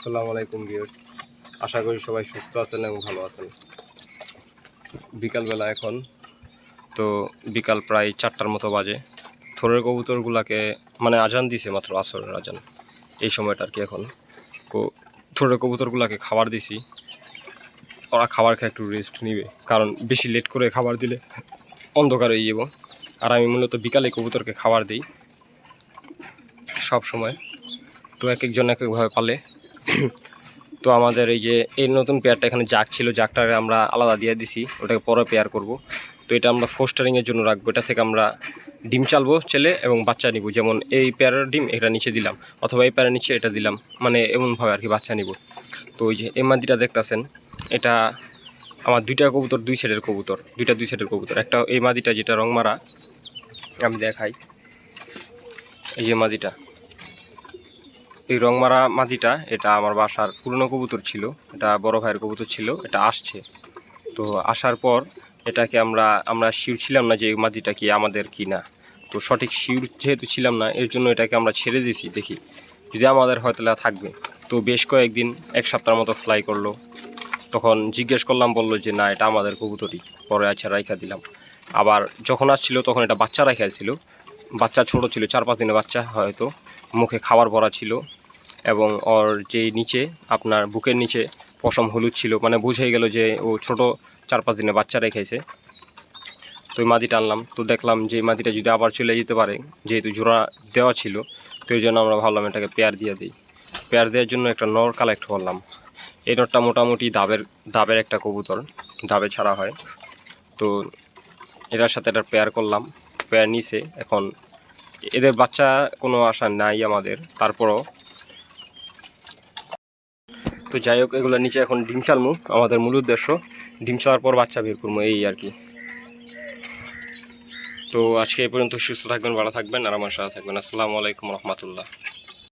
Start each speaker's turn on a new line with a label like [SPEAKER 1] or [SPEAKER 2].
[SPEAKER 1] আসসালামু আলাইকুম, ভিউয়ার্স। আশা করি সবাই সুস্থ আছেন এবং ভালো আছেন। বিকালবেলা এখন, তো বিকাল প্রায় চারটার মতো বাজে। থোরের কবুতরগুলাকে মানে আজান দিছে মাত্র আসরের আজান। এই সময়টা আর কি এখন। থোরের কবুতরগুলাকে খাবার দিছি। ওরা খাবার খেয়ে একটু রেস্ট নিবে। কারণ বেশি লেট করে খাবার দিলে অন্ধকার হয়ে যাব। আর আমি মূলত বিকালে কবুতরকে খাবার দিই। সব সময়। তো এক একজন এক একভাবে পালে। তো আমাদের এই যে, এই নতুন পেয়ারটা এখানে জাগ ছিল, জাগটারে আমরা আলাদা দিয়ে দিছি, ওটাকে পরে পেয়ার করব। তো এটা আমরা ফোস্টারিংয়ের জন্য রাখব, এটা থেকে আমরা ডিম চালবো ছেলে এবং বাচ্চা নিব। যেমন এই পেয়ারের ডিম এটা নিচে দিলাম, অথবা এই পেয়ারের নিচে এটা দিলাম মানে এমনভাবে আর কি বাচ্চা নিব। তো ওই যে, এই মাদিটা দেখতাছেন, এটা আমার দুইটা কবুতর, দুই সেটের কবুতর, দুইটা দুই সেটের কবুতর। একটা এই মাদিটা যেটা রং মারা আমি দেখাই। এই যে মাদিটা এই রংমারা মাদিটা এটা আমার বাসার পুরনো কবুতর ছিল, এটা বড় ভাইয়ের কবুতর ছিল, এটা আসছে। তো আসার পর এটাকে আমরা আমরা শিওর ছিলাম না যে এই মাদিটা কি আমাদের কি না। তো সঠিক শিওর যেহেতু ছিলাম না, এর জন্য এটাকে আমরা ছেড়ে দিয়েছি, দেখি। যদি আমাদের হয়তো থাকবে। তো বেশ কয়েকদিন, এক সপ্তাহের মতো ফ্লাই করল। তখন জিজ্ঞেস করলাম, বলল যে না, এটা আমাদের কবুতরই। পরে আচ্ছা রাইখা দিলাম। আবার যখন আসছিল, তখন এটা বাচ্চা রাখা ছিল বাচ্চা ছোট ছিল, চার পাঁচ দিনের বাচ্চা হয়তো। মুখে খাবার ভরা ছিল। এবং ওর যে নিচে, আপনার বুকের নিচে পশম হলুদ ছিল মানে বুঝেই গেল যে ও ছোট চার পাঁচ দিনে বাচ্চা রেখেছে। তো ওই মাদিটা আনলাম। তো দেখলাম যে মাদিটা যদি আবার চলে যেতে পারে, যেহেতু জোড়া দেওয়া ছিল, তো এই জন্য আমরা ভাবলাম এটাকে পেয়ার দিয়ে দিই। পেয়ার দেওয়ার জন্য একটা নর কালেক্ট করলাম। এই নরটা মোটামুটি দাবের দাবের একটা কবুতর, দাবে ছাড়া হয়। তো এটার সাথে এটা পেয়ার করলাম। পেয়ার নিছে, এখন এদের বাচ্চা কোনো আশা নাই আমাদের। তারপরও তো যাই হোক, এগুলো নিচে এখন ডিম চালমু আমাদের মূল উদ্দেশ্য, ডিম চালার পর বাচ্চা বের করব এই আর কি। তো আজকে এই পর্যন্ত সুস্থ থাকবেন, ভালো থাকবেন, আর আমার সাথে থাকবেন। আসসালামু আলাইকুম রহমতুল্লাহ।